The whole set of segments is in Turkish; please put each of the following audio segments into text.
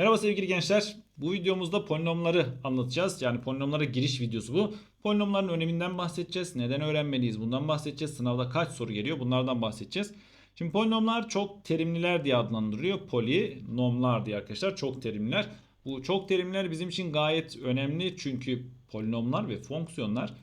Merhaba sevgili gençler. Bu videomuzda polinomları anlatacağız. Yani polinomlara giriş videosu bu. Polinomların öneminden bahsedeceğiz. Neden öğrenmeliyiz? Bundan bahsedeceğiz. Sınavda kaç soru geliyor? Bunlardan bahsedeceğiz. Şimdi polinomlar çok terimliler diye adlandırılıyor. Polinomlar diye arkadaşlar çok terimliler. Bu çok terimler bizim için gayet önemli. Çünkü polinomlar ve fonksiyonlar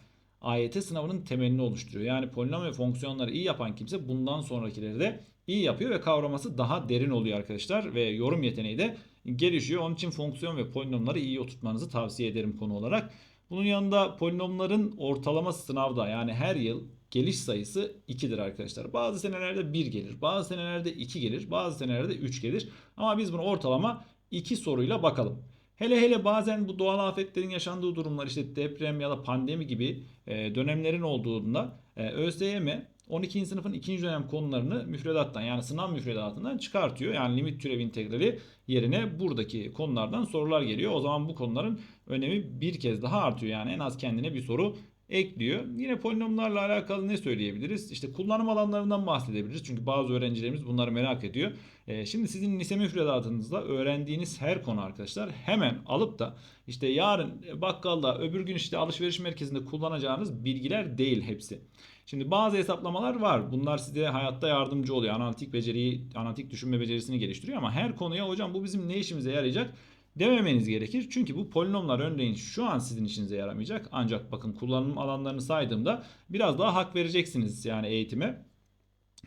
AYT sınavının temelini oluşturuyor. Yani polinom ve fonksiyonları iyi yapan kimse bundan sonrakileri de iyi yapıyor ve kavraması daha derin oluyor arkadaşlar ve yorum yeteneği de gelişiyor. Onun için fonksiyon ve polinomları iyi oturtmanızı tavsiye ederim konu olarak. Bunun yanında polinomların ortalama sınavda yani her yıl geliş sayısı 2'dir arkadaşlar. Bazı senelerde 1 gelir, bazı senelerde 2 gelir, bazı senelerde 3 gelir. Ama biz bunu ortalama 2 soruyla bakalım. Hele hele bazen bu doğal afetlerin yaşandığı durumlar işte deprem ya da pandemi gibi e, dönemlerin olduğunda e, ÖSYM 12. sınıfın ikinci dönem konularını müfredattan yani sınav müfredatından çıkartıyor. Yani limit türev integrali yerine buradaki konulardan sorular geliyor. O zaman bu konuların önemi bir kez daha artıyor. Yani en az kendine bir soru ekliyor. Yine polinomlarla alakalı ne söyleyebiliriz? İşte kullanım alanlarından bahsedebiliriz. Çünkü bazı öğrencilerimiz bunları merak ediyor. Ee, şimdi sizin lise müfredatınızda öğrendiğiniz her konu arkadaşlar hemen alıp da işte yarın bakkalda öbür gün işte alışveriş merkezinde kullanacağınız bilgiler değil hepsi. Şimdi bazı hesaplamalar var. Bunlar size hayatta yardımcı oluyor. Analitik beceriyi, analitik düşünme becerisini geliştiriyor ama her konuya hocam bu bizim ne işimize yarayacak? Dememeniz gerekir. Çünkü bu polinomlar örneğin şu an sizin işinize yaramayacak. Ancak bakın kullanım alanlarını saydığımda biraz daha hak vereceksiniz yani eğitime.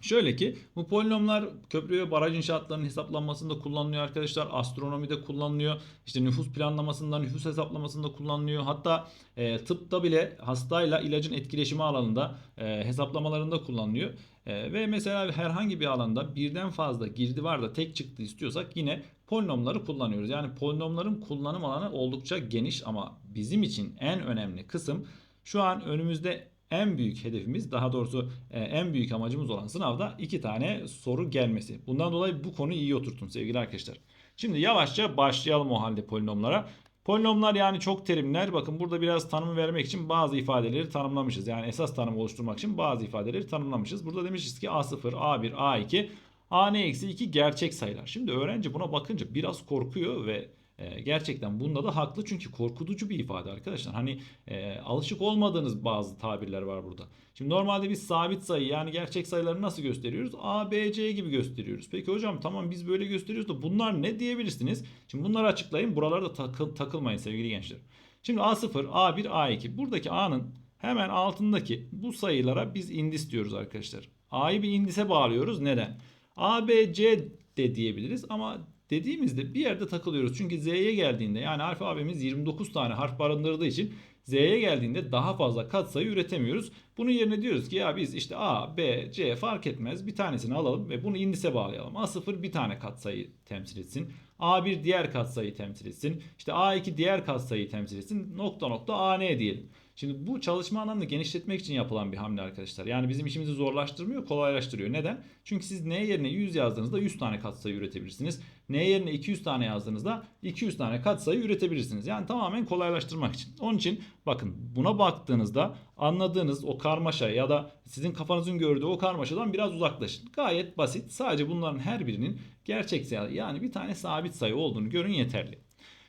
Şöyle ki bu polinomlar köprü ve baraj inşaatlarının hesaplanmasında kullanılıyor arkadaşlar. Astronomide kullanılıyor. İşte nüfus planlamasında, nüfus hesaplamasında kullanılıyor. Hatta e, tıpta bile hastayla ilacın etkileşimi alanında e, hesaplamalarında kullanılıyor. E, ve mesela herhangi bir alanda birden fazla girdi var da tek çıktı istiyorsak yine polinomları kullanıyoruz. Yani polinomların kullanım alanı oldukça geniş ama bizim için en önemli kısım şu an önümüzde en büyük hedefimiz daha doğrusu e, en büyük amacımız olan sınavda iki tane soru gelmesi. Bundan dolayı bu konuyu iyi oturtun sevgili arkadaşlar. Şimdi yavaşça başlayalım o halde polinomlara. Polinomlar yani çok terimler. Bakın burada biraz tanımı vermek için bazı ifadeleri tanımlamışız. Yani esas tanımı oluşturmak için bazı ifadeleri tanımlamışız. Burada demişiz ki A0, A1, A2, AN-2 gerçek sayılar. Şimdi öğrenci buna bakınca biraz korkuyor ve e, gerçekten bunda da haklı çünkü korkutucu bir ifade arkadaşlar. Hani e, alışık olmadığınız bazı tabirler var burada. Şimdi normalde biz sabit sayı yani gerçek sayıları nasıl gösteriyoruz? A, B, C gibi gösteriyoruz. Peki hocam tamam biz böyle gösteriyoruz da bunlar ne diyebilirsiniz? Şimdi bunları açıklayayım. Buralarda takıl, takılmayın sevgili gençler. Şimdi A0, A1, A2. Buradaki A'nın hemen altındaki bu sayılara biz indis diyoruz arkadaşlar. A'yı bir indise bağlıyoruz. Neden? A, B, C de diyebiliriz ama dediğimizde bir yerde takılıyoruz. Çünkü Z'ye geldiğinde yani alfabemiz 29 tane harf barındırdığı için Z'ye geldiğinde daha fazla katsayı üretemiyoruz. Bunun yerine diyoruz ki ya biz işte A, B, C fark etmez bir tanesini alalım ve bunu indise bağlayalım. A0 bir tane katsayı temsil etsin. A1 diğer katsayıyı temsil etsin. İşte A2 diğer katsayıyı temsil etsin. Nokta nokta AN diyelim. Şimdi bu çalışma alanını genişletmek için yapılan bir hamle arkadaşlar. Yani bizim işimizi zorlaştırmıyor, kolaylaştırıyor. Neden? Çünkü siz n yerine 100 yazdığınızda 100 tane katsayı üretebilirsiniz. n yerine 200 tane yazdığınızda 200 tane katsayı üretebilirsiniz. Yani tamamen kolaylaştırmak için. Onun için bakın buna baktığınızda anladığınız o karmaşa ya da sizin kafanızın gördüğü o karmaşadan biraz uzaklaşın. Gayet basit. Sadece bunların her birinin gerçek sayı yani bir tane sabit sayı olduğunu görün yeterli.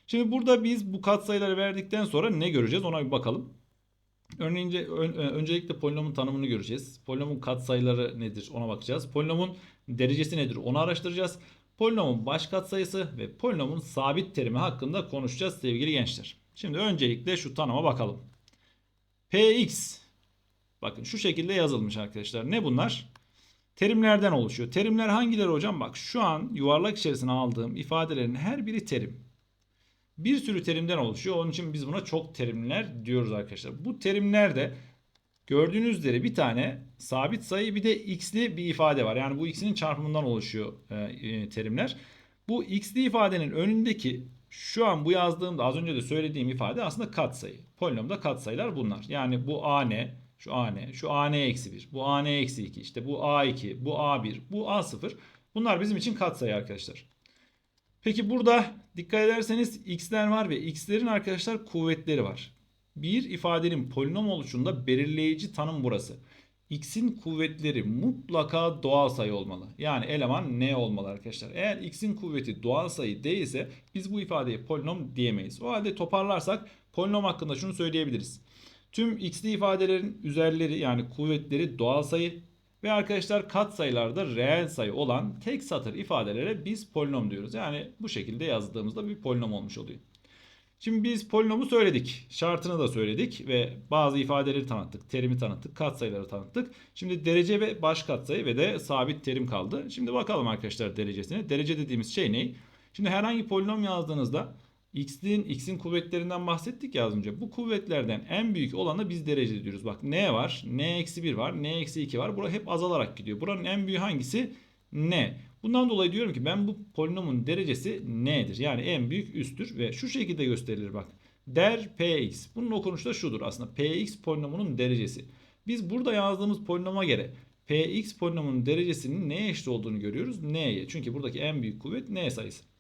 Şimdi burada biz bu katsayıları verdikten sonra ne göreceğiz ona bir bakalım. Örneğin öncelikle polinomun tanımını göreceğiz. Polinomun katsayıları nedir ona bakacağız. Polinomun derecesi nedir onu araştıracağız. Polinomun baş katsayısı ve polinomun sabit terimi hakkında konuşacağız sevgili gençler. Şimdi öncelikle şu tanıma bakalım. Px bakın şu şekilde yazılmış arkadaşlar. Ne bunlar? Terimlerden oluşuyor. Terimler hangileri hocam? Bak şu an yuvarlak içerisine aldığım ifadelerin her biri terim bir sürü terimden oluşuyor. Onun için biz buna çok terimler diyoruz arkadaşlar. Bu terimlerde gördüğünüz üzere bir tane sabit sayı bir de x'li bir ifade var. Yani bu x'inin çarpımından oluşuyor e, e, terimler. Bu x'li ifadenin önündeki şu an bu yazdığımda az önce de söylediğim ifade aslında katsayı. Polinomda katsayılar bunlar. Yani bu a ne? Şu a ne? Şu a ne eksi 1. Bu a ne eksi 2. İşte bu a2. Bu a1. Bu a0. Bunlar bizim için katsayı arkadaşlar. Peki burada dikkat ederseniz x'ler var ve x'lerin arkadaşlar kuvvetleri var. Bir ifadenin polinom oluşunda belirleyici tanım burası. x'in kuvvetleri mutlaka doğal sayı olmalı. Yani eleman n olmalı arkadaşlar. Eğer x'in kuvveti doğal sayı değilse biz bu ifadeye polinom diyemeyiz. O halde toparlarsak polinom hakkında şunu söyleyebiliriz. Tüm x'li ifadelerin üzerleri yani kuvvetleri doğal sayı ve arkadaşlar katsayılarda reel sayı olan tek satır ifadelere biz polinom diyoruz. Yani bu şekilde yazdığımızda bir polinom olmuş oluyor. Şimdi biz polinomu söyledik. Şartını da söyledik ve bazı ifadeleri tanıttık. Terimi tanıttık. Katsayıları tanıttık. Şimdi derece ve baş katsayı ve de sabit terim kaldı. Şimdi bakalım arkadaşlar derecesine. Derece dediğimiz şey ne? Şimdi herhangi polinom yazdığınızda x'in x'in kuvvetlerinden bahsettik ya az önce. Bu kuvvetlerden en büyük olanı biz derece diyoruz. Bak n var, n-1 var, n-2 var. Bura hep azalarak gidiyor. Buranın en büyüğü hangisi? n. Bundan dolayı diyorum ki ben bu polinomun derecesi n'dir. Yani en büyük üsttür ve şu şekilde gösterilir bak. Der px. Bunun okunuşu da şudur aslında. px polinomunun derecesi. Biz burada yazdığımız polinoma göre px polinomunun derecesinin neye eşit olduğunu görüyoruz. n'ye. Çünkü buradaki en büyük kuvvet n sayısı.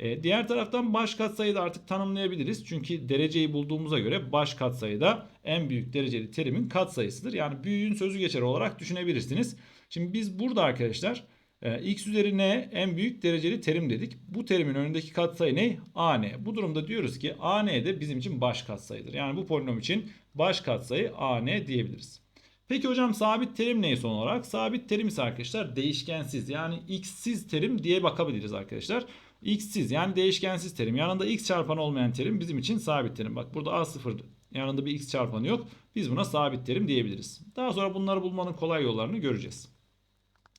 E, diğer taraftan baş katsayıyı da artık tanımlayabiliriz. Çünkü dereceyi bulduğumuza göre baş katsayı da en büyük dereceli terimin katsayısıdır. Yani büyüğün sözü geçer olarak düşünebilirsiniz. Şimdi biz burada arkadaşlar e, x üzeri n en büyük dereceli terim dedik. Bu terimin önündeki katsayı ne? an. Bu durumda diyoruz ki an de bizim için baş katsayıdır. Yani bu polinom için baş katsayı an diyebiliriz. Peki hocam sabit terim ne son olarak? Sabit terim ise arkadaşlar değişkensiz yani x'siz terim diye bakabiliriz arkadaşlar. X'siz yani değişkensiz terim. Yanında x çarpanı olmayan terim bizim için sabit terim. Bak burada a0 yanında bir x çarpanı yok. Biz buna sabit terim diyebiliriz. Daha sonra bunları bulmanın kolay yollarını göreceğiz.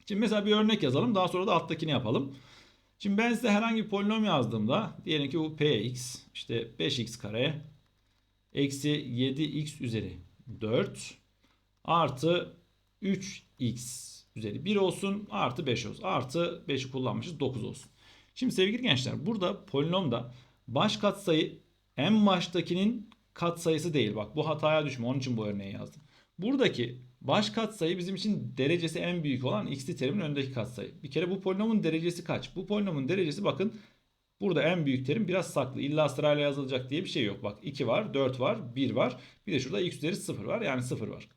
Şimdi mesela bir örnek yazalım. Daha sonra da alttakini yapalım. Şimdi ben size herhangi bir polinom yazdığımda diyelim ki bu px işte 5x kare eksi 7x üzeri 4 artı 3x üzeri 1 olsun artı 5 olsun. Artı 5'i kullanmışız 9 olsun. Şimdi sevgili gençler burada polinomda baş katsayı en baştakinin katsayısı değil. Bak bu hataya düşme onun için bu örneği yazdım. Buradaki baş katsayı bizim için derecesi en büyük olan x'li terimin önündeki katsayı. Bir kere bu polinomun derecesi kaç? Bu polinomun derecesi bakın burada en büyük terim biraz saklı. İlla sırayla yazılacak diye bir şey yok. Bak 2 var, 4 var, 1 var. Bir de şurada x üzeri 0 var. Yani 0 var.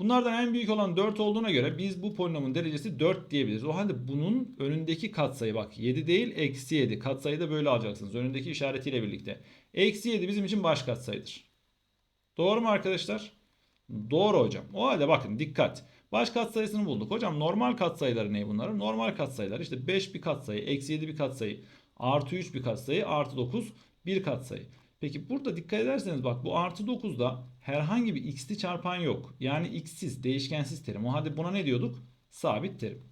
Bunlardan en büyük olan 4 olduğuna göre biz bu polinomun derecesi 4 diyebiliriz. O halde bunun önündeki katsayı bak 7 değil eksi 7. Katsayıyı da böyle alacaksınız. Önündeki işaretiyle birlikte. Eksi 7 bizim için baş katsayıdır. Doğru mu arkadaşlar? Doğru hocam. O halde bakın dikkat. Baş katsayısını bulduk. Hocam normal katsayıları ne bunların? Normal katsayılar işte 5 bir katsayı, eksi 7 bir katsayı, artı 3 bir katsayı, artı 9 bir katsayı. Peki burada dikkat ederseniz bak bu artı 9'da herhangi bir x'li çarpan yok. Yani x'siz, değişkensiz terim. O halde buna ne diyorduk? Sabit terim.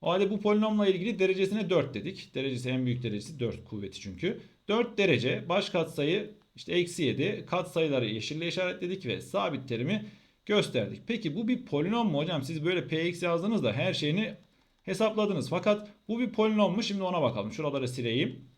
O halde bu polinomla ilgili derecesine 4 dedik. Derecesi en büyük derecesi 4 kuvveti çünkü. 4 derece baş katsayı işte eksi 7 katsayıları yeşille işaretledik ve sabit terimi gösterdik. Peki bu bir polinom mu hocam? Siz böyle px yazdığınızda her şeyini hesapladınız. Fakat bu bir polinom mu? Şimdi ona bakalım. Şuraları sileyim.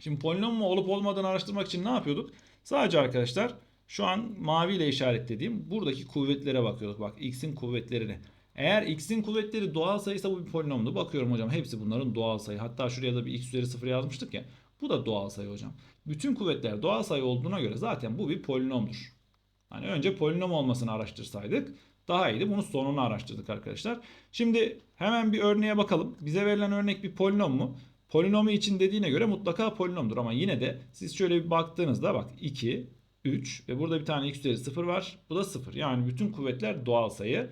Şimdi polinom mu olup olmadığını araştırmak için ne yapıyorduk? Sadece arkadaşlar şu an maviyle işaretlediğim buradaki kuvvetlere bakıyorduk. Bak x'in kuvvetlerine. Eğer x'in kuvvetleri doğal sayıysa bu bir polinomdu. Bakıyorum hocam hepsi bunların doğal sayı. Hatta şuraya da bir x üzeri 0 yazmıştık ya. Bu da doğal sayı hocam. Bütün kuvvetler doğal sayı olduğuna göre zaten bu bir polinomdur. Hani önce polinom olmasını araştırsaydık daha iyiydi. Bunu sonunu araştırdık arkadaşlar. Şimdi hemen bir örneğe bakalım. Bize verilen örnek bir polinom mu? Polinomu için dediğine göre mutlaka polinomdur ama yine de siz şöyle bir baktığınızda bak 2, 3 ve burada bir tane x üzeri 0 var. Bu da 0. Yani bütün kuvvetler doğal sayı.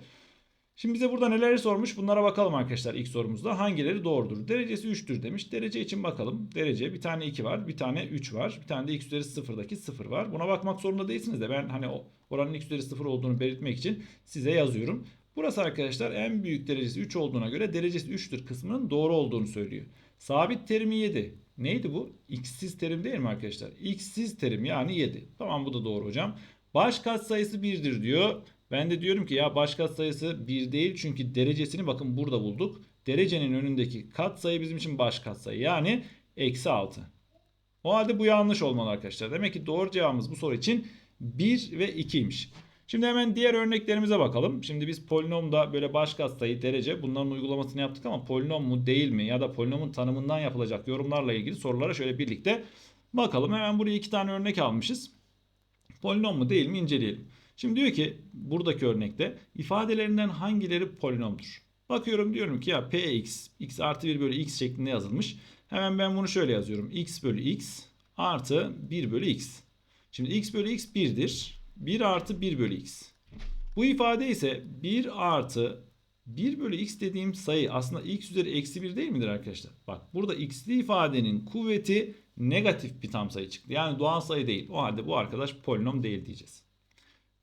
Şimdi bize burada neleri sormuş bunlara bakalım arkadaşlar ilk sorumuzda. Hangileri doğrudur? Derecesi 3'tür demiş. Derece için bakalım. Derece bir tane 2 var. Bir tane 3 var. Bir tane de x üzeri 0'daki 0 var. Buna bakmak zorunda değilsiniz de ben hani oranın x üzeri 0 olduğunu belirtmek için size yazıyorum. Burası arkadaşlar en büyük derecesi 3 olduğuna göre derecesi 3'tür kısmının doğru olduğunu söylüyor. Sabit terimi 7. Neydi bu? X'siz terim değil mi arkadaşlar? X'siz terim yani 7. Tamam bu da doğru hocam. Baş katsayısı 1'dir diyor. Ben de diyorum ki ya baş katsayısı 1 değil çünkü derecesini bakın burada bulduk. Derecenin önündeki katsayı bizim için baş katsayı yani eksi 6. O halde bu yanlış olmalı arkadaşlar. Demek ki doğru cevabımız bu soru için 1 ve 2'ymiş. Şimdi hemen diğer örneklerimize bakalım. Şimdi biz polinomda böyle baş katsayı, derece bunların uygulamasını yaptık ama polinom mu değil mi ya da polinomun tanımından yapılacak yorumlarla ilgili sorulara şöyle birlikte bakalım. Hemen buraya iki tane örnek almışız. Polinom mu değil mi inceleyelim. Şimdi diyor ki buradaki örnekte ifadelerinden hangileri polinomdur? Bakıyorum diyorum ki ya px x artı 1 bölü x şeklinde yazılmış. Hemen ben bunu şöyle yazıyorum. x bölü x artı 1 bölü x. Şimdi x bölü x 1'dir. 1 artı 1 bölü x. Bu ifade ise 1 artı 1 bölü x dediğim sayı aslında x üzeri eksi 1 değil midir arkadaşlar? Bak burada x'li ifadenin kuvveti negatif bir tam sayı çıktı. Yani doğal sayı değil. O halde bu arkadaş polinom değil diyeceğiz.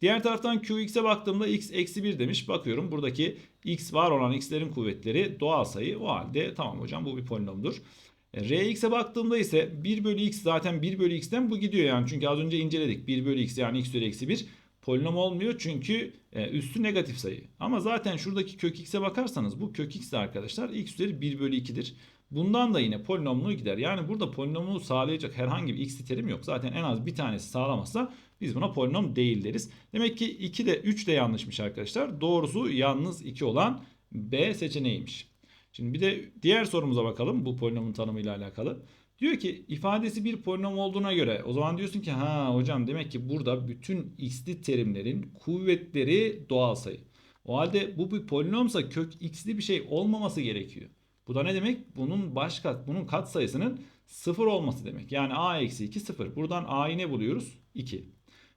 Diğer taraftan qx'e baktığımda x eksi 1 demiş. Bakıyorum buradaki x var olan x'lerin kuvvetleri doğal sayı. O halde tamam hocam bu bir polinomdur. Rx'e baktığımda ise 1 bölü x zaten 1 bölü x'ten bu gidiyor yani. Çünkü az önce inceledik. 1 bölü x yani x üzeri eksi 1 polinom olmuyor çünkü e, üstü negatif sayı. Ama zaten şuradaki kök x'e bakarsanız bu kök x de arkadaşlar x üzeri 1 bölü 2'dir. Bundan da yine polinomluğu gider. Yani burada polinomluğu sağlayacak herhangi bir x terim yok. Zaten en az bir tanesi sağlamazsa biz buna polinom değil deriz. Demek ki 2 de 3 de yanlışmış arkadaşlar. Doğrusu yalnız 2 olan B seçeneğiymiş. Şimdi bir de diğer sorumuza bakalım bu polinomun tanımıyla alakalı. Diyor ki ifadesi bir polinom olduğuna göre o zaman diyorsun ki ha hocam demek ki burada bütün x'li terimlerin kuvvetleri doğal sayı. O halde bu bir polinomsa kök x'li bir şey olmaması gerekiyor. Bu da ne demek? Bunun baş kat, bunun kat sayısının 0 olması demek. Yani a eksi 2 0. Buradan a'yı ne buluyoruz? 2.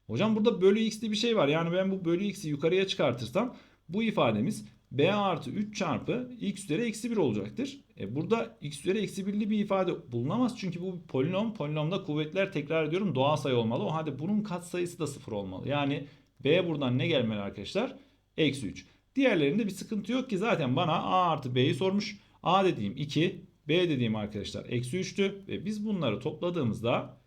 Hocam burada bölü x'li bir şey var. Yani ben bu bölü x'i yukarıya çıkartırsam bu ifademiz b artı 3 çarpı x üzeri eksi 1 olacaktır. E burada x üzeri eksi 1'li bir ifade bulunamaz. Çünkü bu bir polinom. Polinomda kuvvetler tekrar ediyorum doğal sayı olmalı. O halde bunun katsayısı da 0 olmalı. Yani b buradan ne gelmeli arkadaşlar? Eksi 3. Diğerlerinde bir sıkıntı yok ki zaten bana a artı b'yi sormuş. a dediğim 2, b dediğim arkadaşlar eksi 3'tü. Ve biz bunları topladığımızda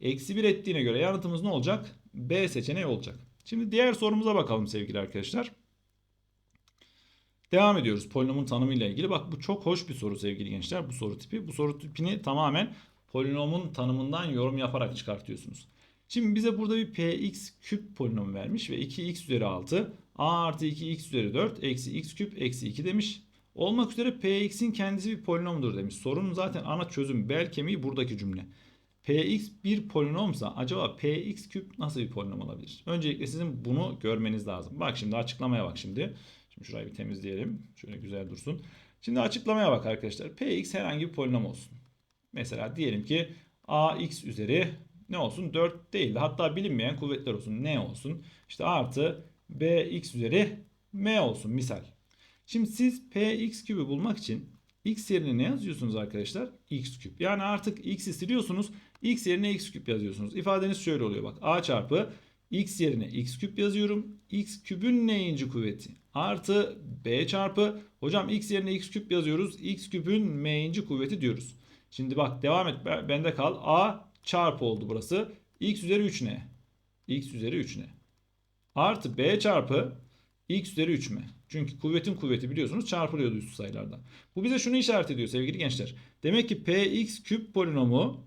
eksi 1 ettiğine göre yanıtımız ne olacak? B seçeneği olacak. Şimdi diğer sorumuza bakalım sevgili arkadaşlar. Devam ediyoruz polinomun tanımıyla ilgili. Bak bu çok hoş bir soru sevgili gençler. Bu soru tipi. Bu soru tipini tamamen polinomun tanımından yorum yaparak çıkartıyorsunuz. Şimdi bize burada bir px küp polinomu vermiş ve 2x üzeri 6 a artı 2x üzeri 4 eksi x küp eksi 2 demiş. Olmak üzere px'in kendisi bir polinomdur demiş. Sorunun zaten ana çözüm bel kemiği buradaki cümle. px bir polinomsa acaba px küp nasıl bir polinom olabilir? Öncelikle sizin bunu görmeniz lazım. Bak şimdi açıklamaya bak şimdi. Şimdi şurayı bir temizleyelim. Şöyle güzel dursun. Şimdi açıklamaya bak arkadaşlar. Px herhangi bir polinom olsun. Mesela diyelim ki ax üzeri ne olsun? 4 değil de hatta bilinmeyen kuvvetler olsun. Ne olsun? İşte artı bx üzeri m olsun misal. Şimdi siz px kübü bulmak için x yerine ne yazıyorsunuz arkadaşlar? x küp. Yani artık x'i siliyorsunuz. x yerine x küp yazıyorsunuz. İfadeniz şöyle oluyor bak. a çarpı x yerine x küp yazıyorum. x küpün neyinci kuvveti? Artı b çarpı hocam x yerine x küp yazıyoruz. x küpün m'inci kuvveti diyoruz. Şimdi bak devam et. Bende kal. a çarpı oldu burası. x üzeri 3 ne? x üzeri 3 ne? Artı b çarpı x üzeri 3 m. Çünkü kuvvetin kuvveti biliyorsunuz çarpılıyordu üstü sayılarda. Bu bize şunu işaret ediyor sevgili gençler. Demek ki px küp polinomu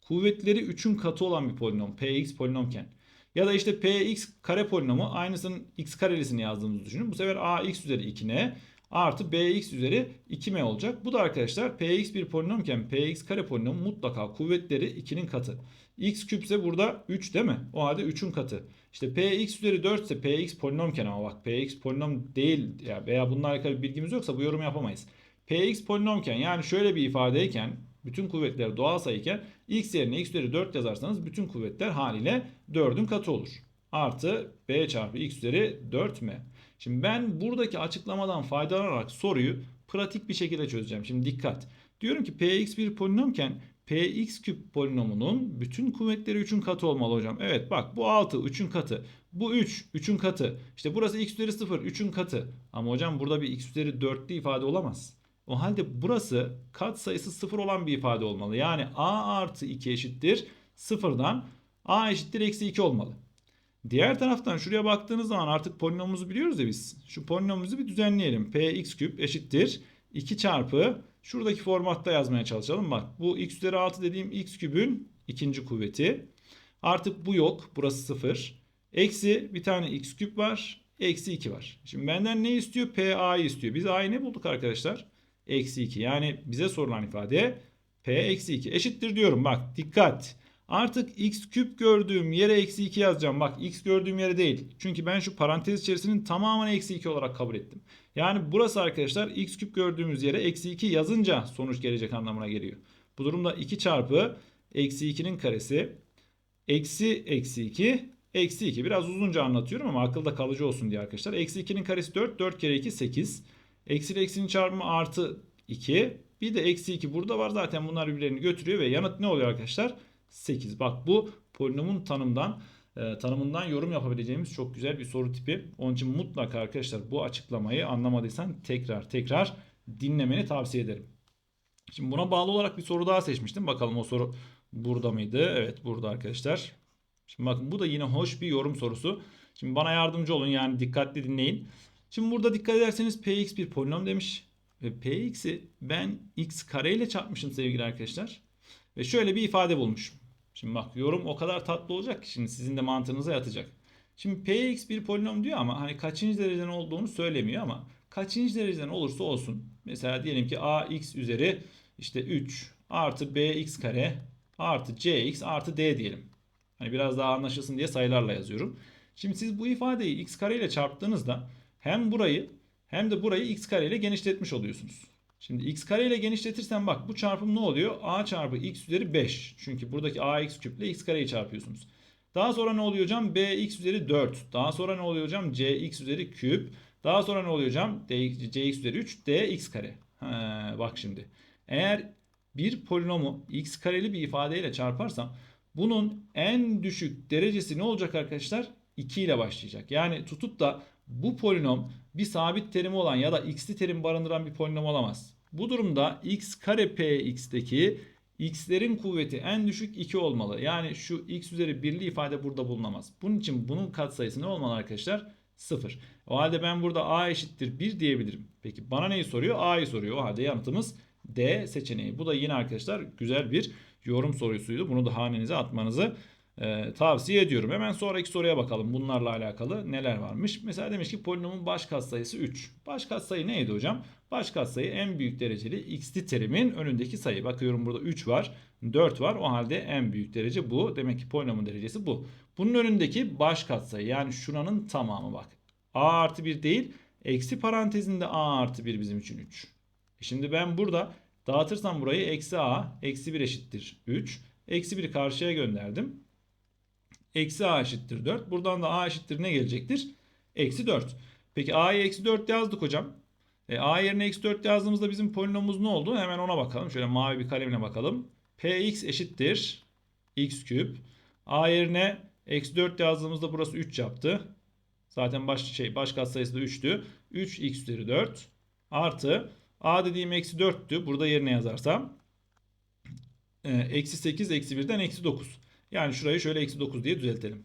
kuvvetleri 3'ün katı olan bir polinom. px polinomken. Ya da işte px kare polinomu aynısının x karelisini yazdığımızı düşünün. Bu sefer ax üzeri 2n artı bx üzeri 2m olacak. Bu da arkadaşlar px bir polinomken px kare polinomu mutlaka kuvvetleri 2'nin katı. x küp ise burada 3 değil mi? O halde 3'ün katı. İşte px üzeri 4 ise px polinomken ama bak px polinom değil ya veya bununla alakalı bilgimiz yoksa bu yorum yapamayız. px polinomken yani şöyle bir ifadeyken bütün kuvvetler doğal sayıken x yerine x üzeri 4 yazarsanız bütün kuvvetler haliyle 4'ün katı olur. Artı b çarpı x üzeri 4m. Şimdi ben buradaki açıklamadan faydalanarak soruyu pratik bir şekilde çözeceğim. Şimdi dikkat. Diyorum ki px bir polinomken px küp polinomunun bütün kuvvetleri 3'ün katı olmalı hocam. Evet bak bu 6 3'ün katı. Bu 3 3'ün katı. İşte burası x üzeri 0 3'ün katı. Ama hocam burada bir x üzeri 4'lü ifade olamaz. O halde burası kat sayısı 0 olan bir ifade olmalı. Yani a artı 2 eşittir 0'dan a eşittir eksi 2 olmalı. Diğer taraftan şuraya baktığınız zaman artık polinomumuzu biliyoruz ya biz. Şu polinomumuzu bir düzenleyelim. px küp eşittir 2 çarpı şuradaki formatta yazmaya çalışalım. Bak bu x üzeri 6 dediğim x kübün ikinci kuvveti. Artık bu yok. Burası 0. Eksi bir tane x küp var. Eksi 2 var. Şimdi benden ne istiyor? PA'yı istiyor. Biz A'yı ne bulduk arkadaşlar? Eksi 2. Yani bize sorulan ifade P eksi 2 eşittir diyorum. Bak dikkat. Artık x küp gördüğüm yere eksi 2 yazacağım. Bak x gördüğüm yere değil. Çünkü ben şu parantez içerisinin tamamını eksi 2 olarak kabul ettim. Yani burası arkadaşlar x küp gördüğümüz yere eksi 2 yazınca sonuç gelecek anlamına geliyor. Bu durumda 2 çarpı eksi 2'nin karesi eksi eksi 2 eksi 2. Biraz uzunca anlatıyorum ama akılda kalıcı olsun diye arkadaşlar. Eksi 2'nin karesi 4. 4 kere 2 8. Eksi eksinin çarpımı artı 2. Bir de eksi 2 burada var. Zaten bunlar birbirlerini götürüyor ve yanıt ne oluyor arkadaşlar? 8. Bak bu polinomun tanımdan e, tanımından yorum yapabileceğimiz çok güzel bir soru tipi. Onun için mutlaka arkadaşlar bu açıklamayı anlamadıysan tekrar tekrar dinlemeni tavsiye ederim. Şimdi buna bağlı olarak bir soru daha seçmiştim. Bakalım o soru burada mıydı? Evet burada arkadaşlar. Şimdi bakın bu da yine hoş bir yorum sorusu. Şimdi bana yardımcı olun yani dikkatli dinleyin. Şimdi burada dikkat ederseniz px bir polinom demiş. Ve px'i ben x kare ile çarpmışım sevgili arkadaşlar. Ve şöyle bir ifade bulmuşum. Şimdi bak yorum o kadar tatlı olacak ki şimdi sizin de mantığınıza yatacak. Şimdi px bir polinom diyor ama hani kaçıncı dereceden olduğunu söylemiyor ama kaçıncı dereceden olursa olsun. Mesela diyelim ki ax üzeri işte 3 artı bx kare artı cx artı d diyelim. Hani biraz daha anlaşılsın diye sayılarla yazıyorum. Şimdi siz bu ifadeyi x kare ile çarptığınızda hem burayı hem de burayı x kare ile genişletmiş oluyorsunuz. Şimdi x kare ile genişletirsen bak bu çarpım ne oluyor? a çarpı x üzeri 5. Çünkü buradaki ax küp ile x kareyi çarpıyorsunuz. Daha sonra ne oluyor hocam? bx üzeri 4. Daha sonra ne oluyor hocam? cx üzeri küp. Daha sonra ne oluyor hocam? cx üzeri 3 dx kare. Ha, bak şimdi. Eğer bir polinomu x kareli bir ifadeyle çarparsam bunun en düşük derecesi ne olacak arkadaşlar? 2 ile başlayacak. Yani tutup da bu polinom bir sabit terimi olan ya da x'li terim barındıran bir polinom olamaz. Bu durumda x kare px'teki x'lerin kuvveti en düşük 2 olmalı. Yani şu x üzeri birli ifade burada bulunamaz. Bunun için bunun katsayısı ne olmalı arkadaşlar? 0. O halde ben burada a eşittir 1 diyebilirim. Peki bana neyi soruyor? a'yı soruyor. O halde yanıtımız D seçeneği. Bu da yine arkadaşlar güzel bir yorum sorusuydu. Bunu da hanenize atmanızı e, tavsiye ediyorum. Hemen sonraki soruya bakalım. Bunlarla alakalı neler varmış. Mesela demiş ki polinomun baş katsayısı 3. Baş katsayı neydi hocam? Baş katsayı en büyük dereceli x'li terimin önündeki sayı. Bakıyorum burada 3 var, 4 var. O halde en büyük derece bu. Demek ki polinomun derecesi bu. Bunun önündeki baş katsayı yani şuranın tamamı bak. a artı 1 değil, eksi parantezinde a artı 1 bizim için 3. Şimdi ben burada dağıtırsam burayı eksi a, eksi 1 eşittir 3. Eksi 1'i karşıya gönderdim. Eksi a eşittir 4. Buradan da a eşittir ne gelecektir? Eksi 4. Peki a'yı eksi 4 yazdık hocam. E, a yerine eksi 4 yazdığımızda bizim polinomumuz ne oldu? Hemen ona bakalım. Şöyle mavi bir kalemle bakalım. px eşittir x küp. a yerine eksi 4 yazdığımızda burası 3 yaptı. Zaten baş, şey, baş katsayısı da 3'tü. 3x üzeri 4 artı a dediğim eksi 4'tü. Burada yerine yazarsam e, eksi 8 eksi 1'den eksi 9. Yani şurayı şöyle eksi 9 diye düzeltelim.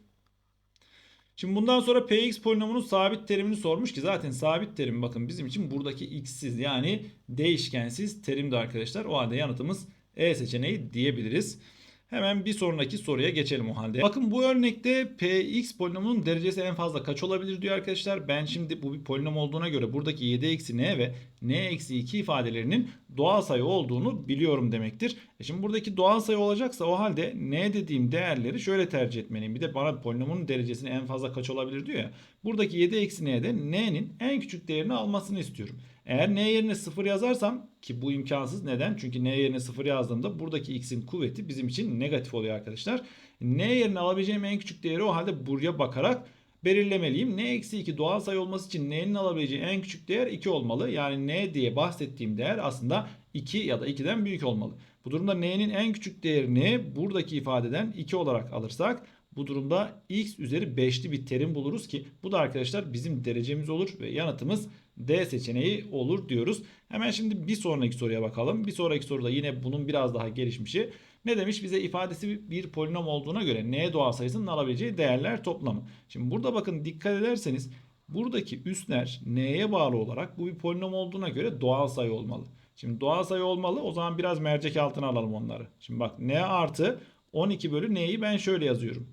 Şimdi bundan sonra px polinomunun sabit terimini sormuş ki zaten sabit terim bakın bizim için buradaki x'siz yani değişkensiz terimdi arkadaşlar. O halde yanıtımız E seçeneği diyebiliriz. Hemen bir sonraki soruya geçelim o halde. Bakın bu örnekte px polinomunun derecesi en fazla kaç olabilir diyor arkadaşlar. Ben şimdi bu bir polinom olduğuna göre buradaki 7 eksi n ve n eksi 2 ifadelerinin doğal sayı olduğunu biliyorum demektir. E şimdi buradaki doğal sayı olacaksa o halde n dediğim değerleri şöyle tercih etmeliyim. Bir de bana polinomun derecesini en fazla kaç olabilir diyor ya. Buradaki 7 eksi n'de n'nin en küçük değerini almasını istiyorum. Eğer n yerine 0 yazarsam ki bu imkansız neden? Çünkü n yerine 0 yazdığımda buradaki x'in kuvveti bizim için negatif oluyor arkadaşlar. n yerine alabileceğim en küçük değeri o halde buraya bakarak belirlemeliyim. n eksi 2 doğal sayı olması için n'nin alabileceği en küçük değer 2 olmalı. Yani n diye bahsettiğim değer aslında 2 ya da 2'den büyük olmalı. Bu durumda n'nin en küçük değerini buradaki ifadeden 2 olarak alırsak bu durumda x üzeri 5'li bir terim buluruz ki bu da arkadaşlar bizim derecemiz olur ve yanıtımız D seçeneği olur diyoruz. Hemen şimdi bir sonraki soruya bakalım. Bir sonraki soruda yine bunun biraz daha gelişmişi. Ne demiş? Bize ifadesi bir polinom olduğuna göre n doğal sayısının alabileceği değerler toplamı. Şimdi burada bakın dikkat ederseniz buradaki üsler n'ye bağlı olarak bu bir polinom olduğuna göre doğal sayı olmalı. Şimdi doğal sayı olmalı o zaman biraz mercek altına alalım onları. Şimdi bak n artı 12 bölü n'yi ben şöyle yazıyorum.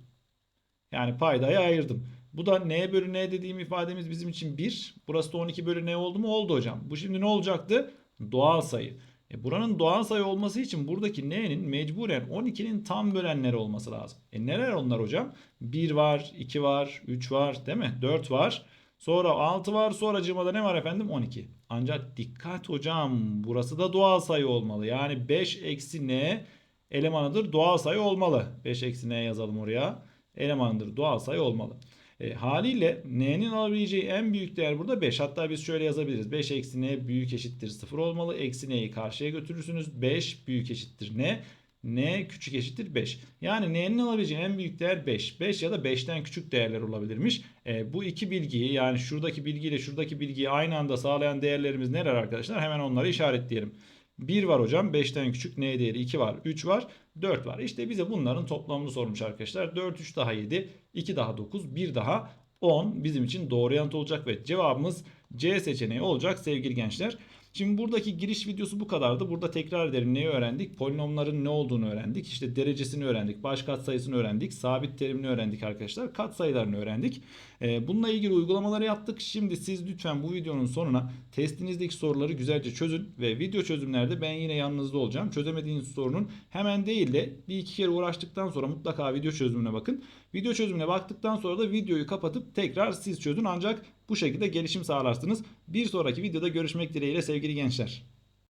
Yani paydayı ayırdım. Bu da n bölü n dediğim ifademiz bizim için 1. Burası da 12 bölü n oldu mu? Oldu hocam. Bu şimdi ne olacaktı? Doğal sayı. E buranın doğal sayı olması için buradaki n'nin mecburen 12'nin tam bölenleri olması lazım. E neler onlar hocam? 1 var, 2 var, 3 var değil mi? 4 var. Sonra 6 var. Sonra cımada ne var efendim? 12. Ancak dikkat hocam burası da doğal sayı olmalı. Yani 5 eksi n elemanıdır doğal sayı olmalı. 5 eksi n yazalım oraya. Elemanıdır doğal sayı olmalı. E, haliyle n'nin alabileceği en büyük değer burada 5. Hatta biz şöyle yazabiliriz. 5 eksi n büyük eşittir 0 olmalı. Eksi n'yi karşıya götürürsünüz. 5 büyük eşittir n. n küçük eşittir 5. Yani n'nin alabileceği en büyük değer 5. 5 ya da 5'ten küçük değerler olabilirmiş. E, bu iki bilgiyi yani şuradaki bilgiyle şuradaki bilgiyi aynı anda sağlayan değerlerimiz neler arkadaşlar? Hemen onları işaretleyelim. 1 var hocam. 5'ten küçük n değeri 2 var. 3 var. 4 var. İşte bize bunların toplamını sormuş arkadaşlar. 4 3 daha 7, 2 daha 9, 1 daha 10 bizim için doğru yanıt olacak ve cevabımız C seçeneği olacak sevgili gençler. Şimdi buradaki giriş videosu bu kadardı. Burada tekrar edelim neyi öğrendik? Polinomların ne olduğunu öğrendik. İşte derecesini öğrendik. Baş katsayısını öğrendik. Sabit terimini öğrendik arkadaşlar. Katsayılarını öğrendik. Ee, bununla ilgili uygulamaları yaptık. Şimdi siz lütfen bu videonun sonuna testinizdeki soruları güzelce çözün. Ve video çözümlerde ben yine yanınızda olacağım. Çözemediğiniz sorunun hemen değil de bir iki kere uğraştıktan sonra mutlaka video çözümüne bakın. Video çözümüne baktıktan sonra da videoyu kapatıp tekrar siz çözün. Ancak bu şekilde gelişim sağlarsınız. Bir sonraki videoda görüşmek dileğiyle sevgili gençler.